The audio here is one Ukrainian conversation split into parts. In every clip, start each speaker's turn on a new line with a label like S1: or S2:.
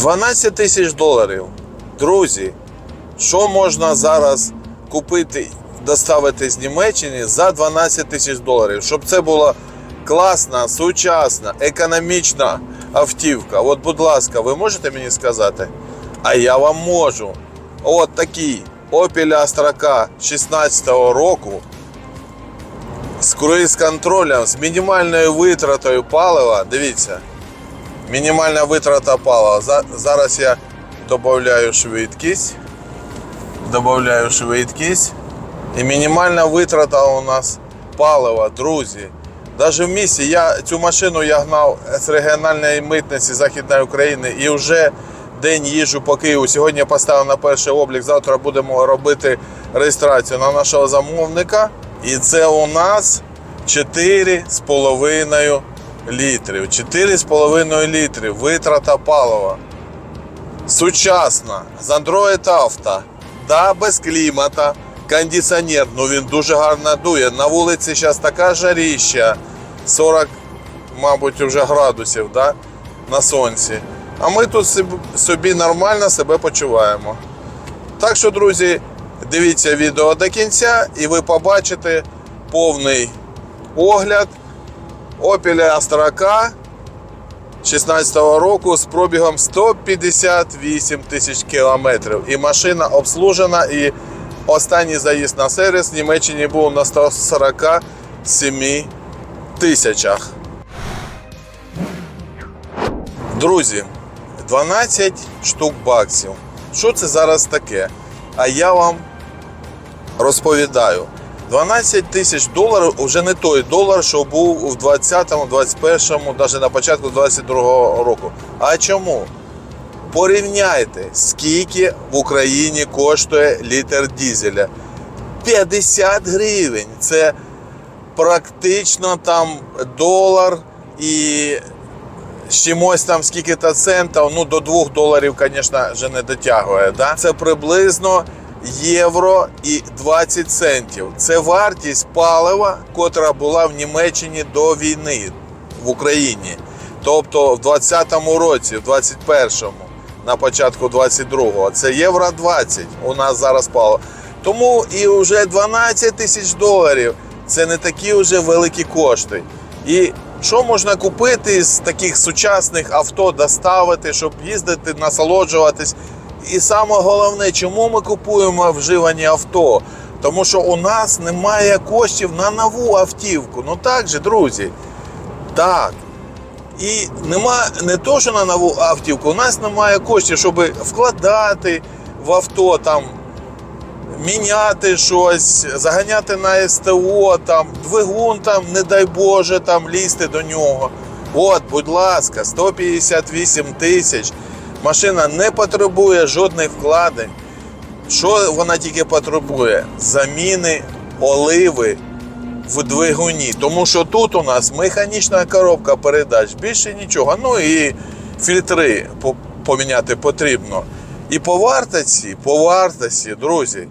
S1: 12 тисяч доларів. Друзі, що можна зараз купити, доставити з Німеччини за 12 тисяч доларів? Щоб це була класна, сучасна, економічна автівка. От, будь ласка, ви можете мені сказати? А я вам можу. От такий Opel Astra K 16-го року з круїз-контролем, з мінімальною витратою палива. Дивіться, мінімальна витрата палива. Зараз я додаю швидкість. Додаю швидкість. І мінімальна витрата у нас палива, друзі. Навіть в місті я цю машину я гнав з регіональної митниці Західної України і вже день їжджу по Києву. Сьогодні поставив на перший облік. Завтра будемо робити реєстрацію на нашого замовника. І це у нас 4,5 літрів. 4,5 літрів витрата палива. Сучасна, з Android Auto, да, без клімата, кондиціонер, ну він дуже гарно дує. На вулиці зараз така жаріща, 40, мабуть, вже градусів да, на сонці. А ми тут собі- нормально себе почуваємо. Так що, друзі, дивіться відео до кінця і ви побачите повний огляд Astra K 16-го року з пробігом 158 тисяч кілометрів. І машина обслужена. І останній заїзд на сервіс в Німеччині був на 147 тисячах. Друзі, 12 штук баксів. Що це зараз таке? А я вам розповідаю. 12 тисяч доларів вже не той долар, що був у 20-му, 21-му, навіть на початку 22-го року. А чому? Порівняйте, скільки в Україні коштує літр дізеля. 50 гривень. Це практично там долар і чимось там скільки-то центів, ну до 2 доларів, звісно, вже не дотягує. Да? Це приблизно євро і 20 центів. Це вартість палива, котра була в Німеччині до війни в Україні. Тобто в 20-му році, в 21-му, на початку 22-го, це євро 20 у нас зараз паливо. Тому і вже 12 тисяч доларів це не такі вже великі кошти. І що можна купити з таких сучасних авто, доставити, щоб їздити, насолоджуватись? І саме головне, чому ми купуємо вживані авто? Тому що у нас немає коштів на нову автівку. Ну так же, друзі. Так. І нема не то, що на нову автівку, у нас немає коштів, щоб вкладати в авто там міняти щось, заганяти на СТО, там, двигун, там, не дай Боже, там, лізти до нього. От, будь ласка, 158 тисяч. Машина не потребує жодних вкладень. Що вона тільки потребує? Заміни оливи в двигуні. Тому що тут у нас механічна коробка передач, більше нічого. Ну і фільтри поміняти потрібно. І по вартості, по вартості, друзі,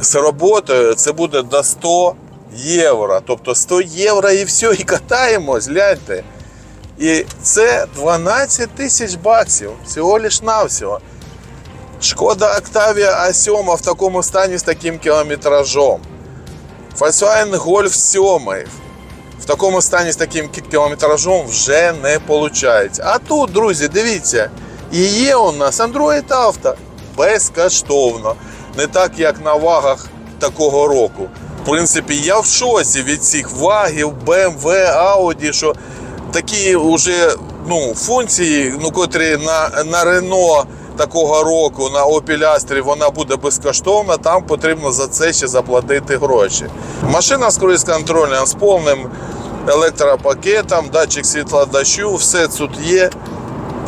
S1: з роботою це буде до 100 євро. Тобто 100 євро і все, і катаємось, гляньте. І це 12 тисяч баксів, всього лиш навсього. Шкода Octavia А7 в такому стані з таким кілометражом. Volkswagen Golf 7 в такому стані з таким кілометражом вже не виходить. А тут, друзі, дивіться, і є у нас Android Auto безкоштовно. Не так, як на вагах такого року. В принципі, я в шоці від цих вагів, BMW, Audi, що такі вже ну, функції, ну, котрі на, на Renault такого року, на Opel Astra, вона буде безкоштовна, там потрібно за це ще заплатити гроші. Машина з круїз-контролем, з повним електропакетом, датчик світла дощу, все тут є.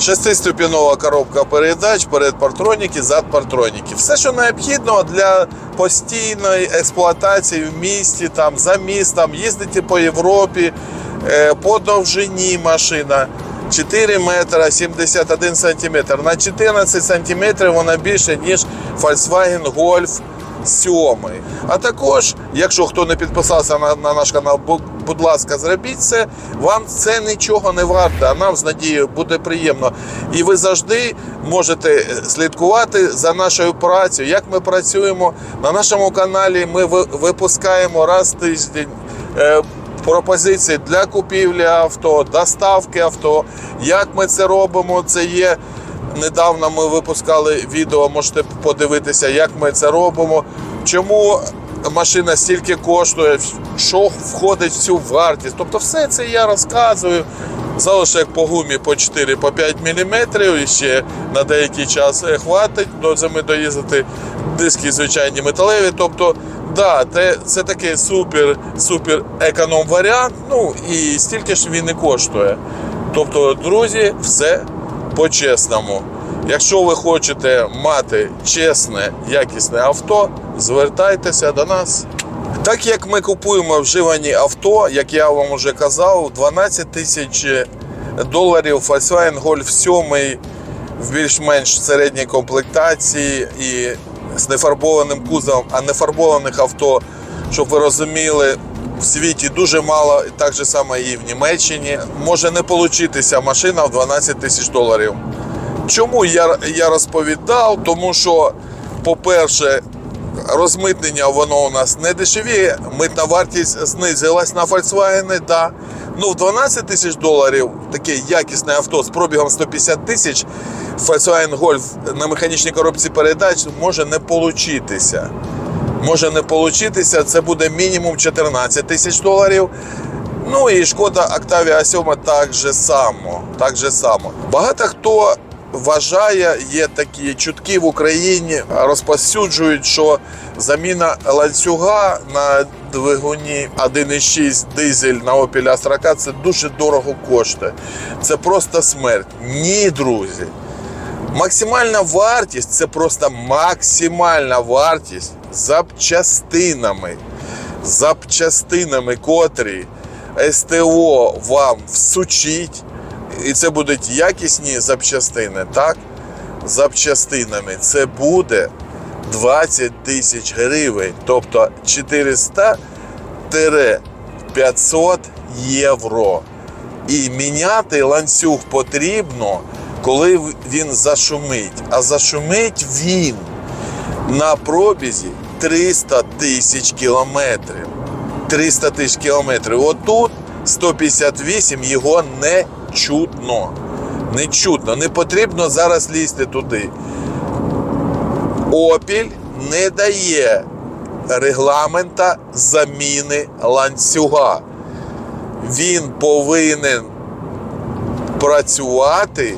S1: Шестиступінова коробка передач, перед партроніки, зад партроніки. Все, що необхідно для постійної експлуатації в місті, там, за містом, їздити по Європі, по довжині машина. 4 метра 71 сантиметр. На 14 сантиметрів вона більше, ніж Volkswagen Golf 7. А також, якщо хто не підписався на, на наш канал, будь ласка, зробіть це. Вам це нічого не варто, а нам з надією буде приємно. І ви завжди можете слідкувати за нашою працею, як ми працюємо на нашому каналі. Ми випускаємо раз в тиждень. Пропозиції для купівлі авто, доставки авто. Як ми це робимо? Це є недавно. Ми випускали відео. Можете подивитися, як ми це робимо. Чому машина стільки коштує, що входить в цю вартість. Тобто, все це я розказую. Залишок по гумі по 4-5 мм і ще на деякий час е, хватить до зими доїздити. Диски звичайні металеві. Тобто, да, це, це такий супер, супер економ варіант. Ну і стільки ж він і коштує. Тобто, друзі, все по-чесному. Якщо ви хочете мати чесне, якісне авто, звертайтеся до нас. Так як ми купуємо вживані авто, як я вам вже казав, 12 тисяч доларів Volkswagen Golf 7 в більш-менш середній комплектації і з нефарбованим кузовом, а нефарбованих авто, щоб ви розуміли, в світі дуже мало, і так же само і в Німеччині. Може не получитися машина в 12 тисяч доларів. Чому я, я розповідав? Тому що, по-перше, розмитнення воно у нас не дешевіє, митна вартість знизилась на Volkswagen, да. Ну, в 12 тисяч доларів таке якісне авто з пробігом 150 тисяч Volkswagen Golf на механічній коробці передач може не получитися. Може не получитися, це буде мінімум 14 тисяч доларів. Ну і шкода Octavia 7 так же само. Так же само. Багато хто вважає, є такі чутки в Україні, розповсюджують, що заміна ланцюга на двигуні 1,6 дизель на Opel Astra це дуже дорого коштує. Це просто смерть. Ні, друзі. Максимальна вартість це просто максимальна вартість запчастинами. Запчастинами, котрі СТО вам всучить. І це будуть якісні запчастини, так? Запчастинами. Це буде 20 тисяч гривень, тобто 400-500 євро. І міняти ланцюг потрібно, коли він зашумить. А зашумить він на пробізі 300 тисяч кілометрів. 300 тисяч кілометрів. Отут 158 його не чутно. Не чутно. Не потрібно зараз лізти туди. Опіль не дає регламента заміни ланцюга. Він повинен працювати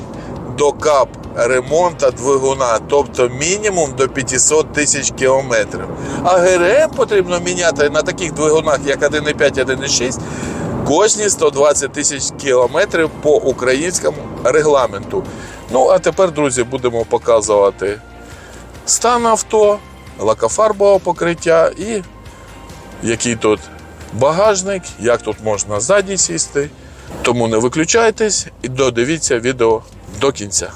S1: до кап ремонту двигуна, тобто мінімум до 500 тисяч кілометрів. А ГРМ потрібно міняти на таких двигунах, як 1,5, 1,6, кожні 120 тисяч кілометрів по українському регламенту. Ну, а тепер, друзі, будемо показувати стан авто, лакофарбове покриття і який тут багажник, як тут можна ззаді сісти. Тому не виключайтесь і додивіться відео до кінця.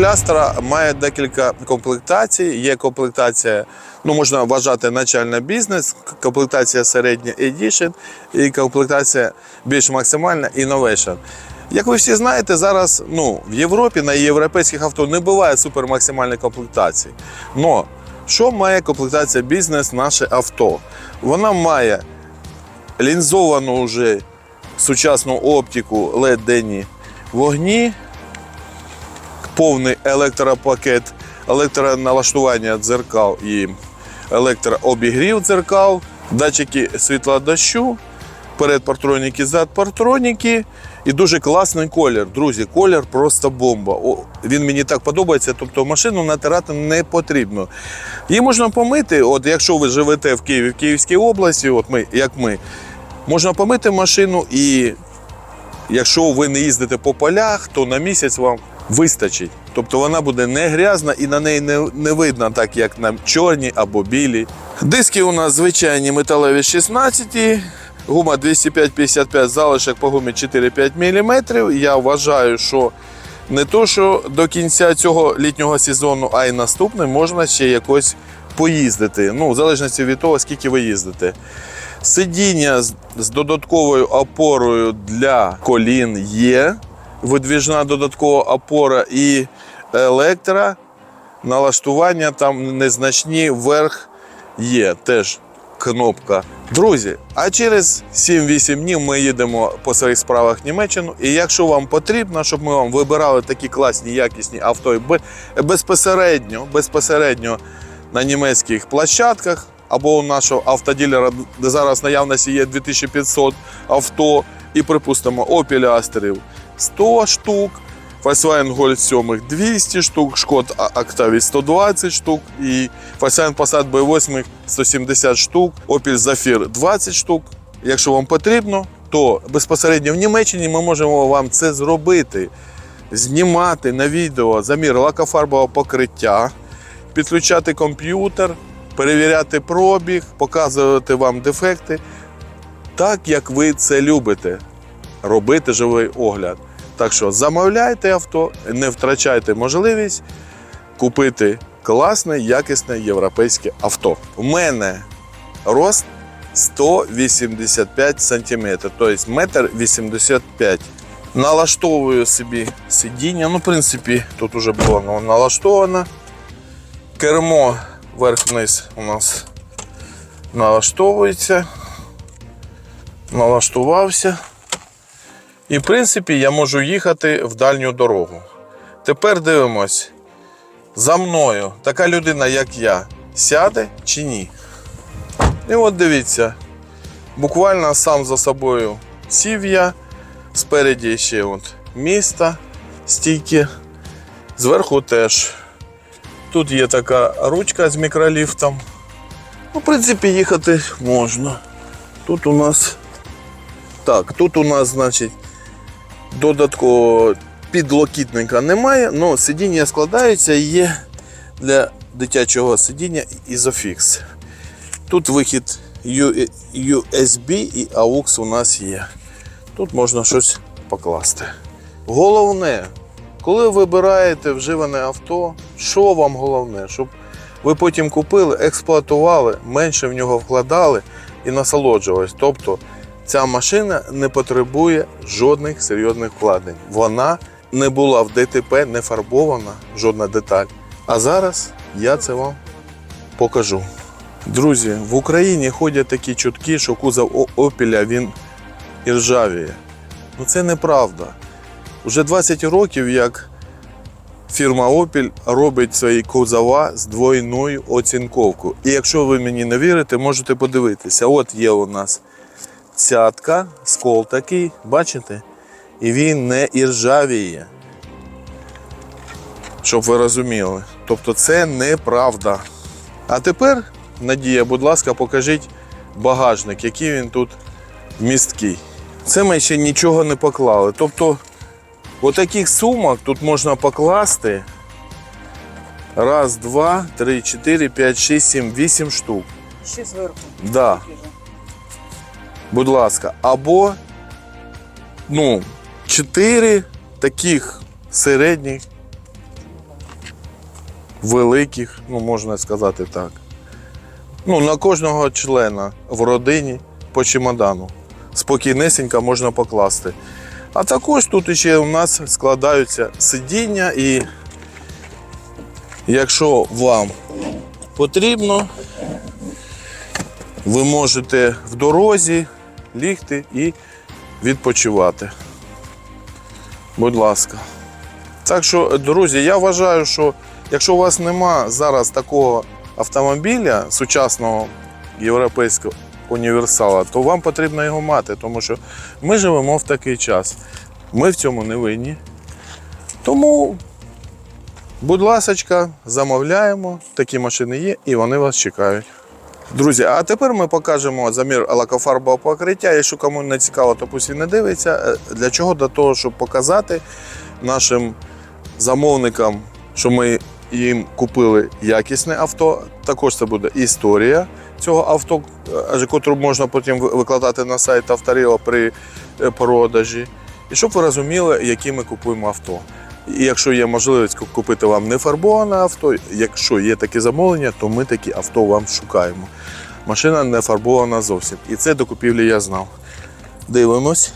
S1: Astra має декілька комплектацій. Є комплектація, ну можна вважати начальна бізнес, комплектація середня Edition і комплектація більш максимальна Innovation. Як ви всі знаєте, зараз ну, в Європі на європейських авто не буває супермаксимальної комплектації. Но що має комплектація бізнес наше авто? Вона має лінзовану вже сучасну оптику LED денні вогні, повний електропакет, електроналаштування дзеркал і електрообігрів дзеркал, датчики світла дощу, перед партроніки, зад партроніки І дуже класний колір. Друзі, колір просто бомба. О, він мені так подобається. Тобто машину натирати не потрібно. Її можна помити, от якщо ви живете в Києві, в Київській області, от ми, як ми, можна помити машину і якщо ви не їздите по полях, то на місяць вам вистачить. Тобто вона буде не грязна і на неї не, не видно, так як на чорні або білі. Диски у нас звичайні металеві 16, гума 205-55, залишок по гумі 4-5 мм. Я вважаю, що не то, що до кінця цього літнього сезону, а й наступний можна ще якось поїздити. Ну, в залежності від того, скільки ви їздите. Сидіння з, додатковою опорою для колін є. Видвіжна додаткова опора і електро. Налаштування там незначні вверх є теж кнопка. Друзі, а через 7-8 днів ми їдемо по своїх справах в Німеччину. І якщо вам потрібно, щоб ми вам вибирали такі класні, якісні авто безпосередньо, безпосередньо на німецьких площадках або у нашого автоділера, де зараз наявності є 2500 авто, і припустимо Opel Astra 100 штук, Volkswagen Golf 7 200 штук, Шкод Octavia 120 штук і Volkswagen Passat B8 170 штук, Opel Zafir 20 штук. Якщо вам потрібно, то безпосередньо в Німеччині ми можемо вам це зробити. Знімати на відео замір лакофарбового покриття, підключати комп'ютер, перевіряти пробіг, показувати вам дефекти, так як ви це любите. Робити живий огляд. Так що замовляйте авто, не втрачайте можливість купити класне, якісне європейське авто. У мене рост 185 см, тобто метр 85 Налаштовую собі сидіння. Ну, в принципі, тут вже було воно налаштовано. Кермо вверх-вниз у нас налаштовується. Налаштувався. І, в принципі, я можу їхати в дальню дорогу. Тепер дивимось. За мною така людина, як я, сяде чи ні. І от дивіться, буквально сам за собою сів я. Спереді ще от місто, стійки, зверху теж. Тут є така ручка з мікроліфтом. Ну, в принципі, їхати можна. Тут у нас. Так, тут у нас, значить, додаткового підлокітника немає, але сидіння складається і є для дитячого сидіння Isofix. Тут вихід USB і AUX у нас є. Тут можна щось покласти. Головне, коли вибираєте вживане авто, що вам головне? Щоб ви потім купили, експлуатували, менше в нього вкладали і насолоджувались. Тобто ця машина не потребує жодних серйозних вкладень. Вона не була в ДТП, не фарбована, жодна деталь. А зараз я це вам покажу. Друзі, в Україні ходять такі чутки, що кузов О- Опеля він і ржавіє. Ну це неправда. Уже 20 років, як фірма Opel робить свої кузова з двойною оцінковкою. І якщо ви мені не вірите, можете подивитися. От є у нас цятка, скол такий, бачите? І він не іржавіє. Щоб ви розуміли. Тобто це неправда. А тепер, Надія, будь ласка, покажіть багажник, який він тут місткий. Це ми ще нічого не поклали. Тобто, отаких сумок тут можна покласти. Раз, два, три, чотири, п'ять, шість, сім, вісім штук.
S2: Ще зверху.
S1: Да. Будь ласка. Або ну, чотири таких середніх, великих, ну можна сказати так. Ну, на кожного члена в родині по чемодану. Спокійнесенько можна покласти. А також тут ще у нас складаються сидіння, і якщо вам потрібно, ви можете в дорозі лігти і відпочивати. Будь ласка. Так що, друзі, я вважаю, що якщо у вас нема зараз такого автомобіля сучасного європейського універсала, то вам потрібно його мати, тому що ми живемо в такий час. Ми в цьому не винні. Тому, будь ласочка, замовляємо. Такі машини є, і вони вас чекають. Друзі, а тепер ми покажемо замір лакофарбового покриття. Якщо кому не цікаво, то пусть він не дивиться. Е, Для чого? Для того, щоб показати нашим замовникам, що ми їм купили якісне авто. Також це буде історія цього авто, е, котру можна потім викладати на сайт Авторіо при е, продажі. І щоб ви розуміли, які ми купуємо авто. І якщо є можливість купити вам не фарбоване авто, якщо є таке замовлення, то ми такі авто вам шукаємо. Машина не фарбована зовсім. І це до купівлі я знав. Дивимось.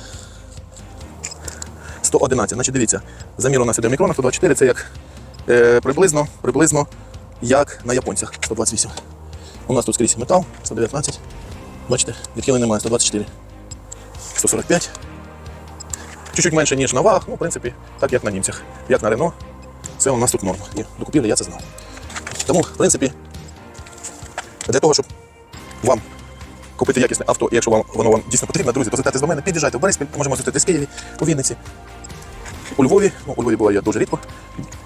S1: 111. Значить, дивіться, замір у нас іде в мікронах, 124 це як е, приблизно, приблизно як на японцях 128. У нас тут скрізь метал 119. Бачите, відхилень немає 124. 145. Чуть-чуть менше, ніж на вагах, ну, в принципі, так як на німцях, як на Рено. Це у нас тут норма. І до купівлі я це знав. Тому, в принципі, для того, щоб вам купити якісне авто, і якщо вам воно вам дійсно потрібно, друзі, то звертайтесь до мене, під'їжджайте в Бориспіль, можемо зустрітись в Києві, у Вінниці, у Львові. Ну, у Львові була я дуже рідко.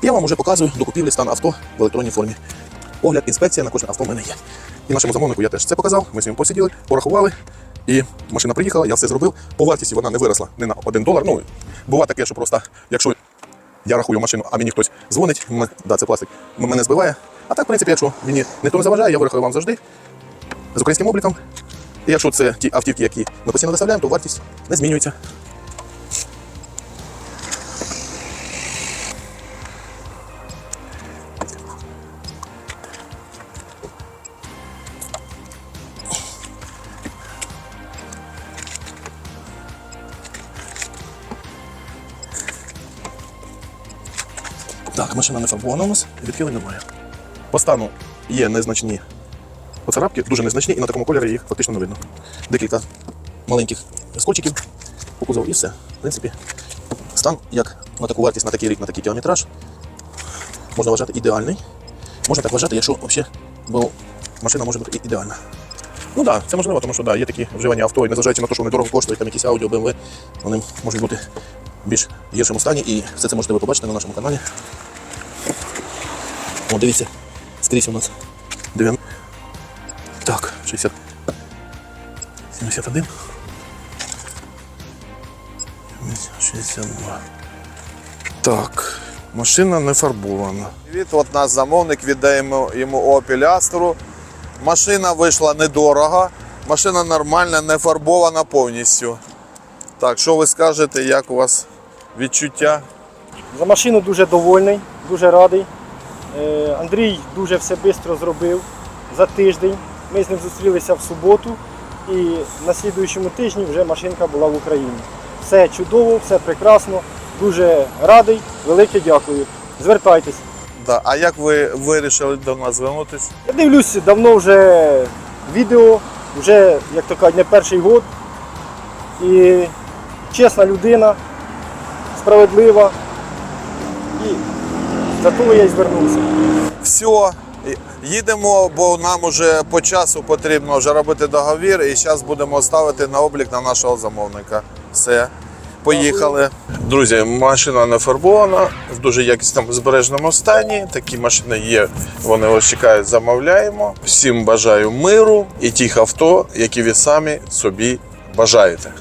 S1: Я вам вже показую до купівлі стан авто в електронній формі. Огляд, інспекція на кожне авто в мене є. І нашому замовнику я теж це показав. Ми з ним посиділи, порахували. І машина приїхала, я все зробив. По вартісті вона не виросла не на 1 долар. Ну, буває таке, що просто, якщо я рахую машину, а мені хтось дзвонить, да, це пластик, мене збиває. А так, в принципі, якщо мені ніхто не заважає, я вирахую вам завжди з українським обліком. І якщо це ті автівки, які ми постійно доставляємо, то вартість не змінюється. Нас, відхилень немає. По стану є незначні поцарапки, дуже незначні, і на такому кольорі їх фактично не видно. Декілька маленьких скотчиків по кузову і все. В принципі, стан, як на таку вартість, на такий рік, на такий кілометраж, можна вважати ідеальний. Можна так вважати, якщо взагалі, бо машина може бути ідеальна. Ну так, да, це можливо, тому що да, є такі вживані авто, і незважаючи на те, що вони дорого коштують, там якісь аудіо, BMW, вони можуть бути в більш гіршому стані, і все це можете ви побачити на нашому каналі. О, дивіться, скрізь у нас 90. Так, 60. 71. 62. Так, машина не фарбована. Привіт, от наш замовник, віддаємо йому Opel Astra. Машина вийшла недорого. Машина нормальна, не фарбована повністю. Так, що ви скажете, як у вас відчуття?
S2: За машину дуже довольний, дуже радий. Е, Андрій дуже все швидко зробив за тиждень. Ми з ним зустрілися в суботу і на слідуючому тижні вже машинка була в Україні. Все чудово, все прекрасно, дуже радий, велике дякую. Звертайтесь.
S1: Да. А як ви вирішили до нас звернутися?
S2: Я дивлюсь давно вже відео, вже, як то кажуть, не перший год. І чесна людина, справедлива. І за того я й звернувся.
S1: Все, їдемо, бо нам уже по часу потрібно вже робити договір, і зараз будемо ставити на облік на нашого замовника. Все. Поїхали. Друзі, машина не фарбована, в дуже якісному збережному стані. Такі машини є, вони ось чекають, замовляємо. Всім бажаю миру і тих авто, які ви самі собі бажаєте.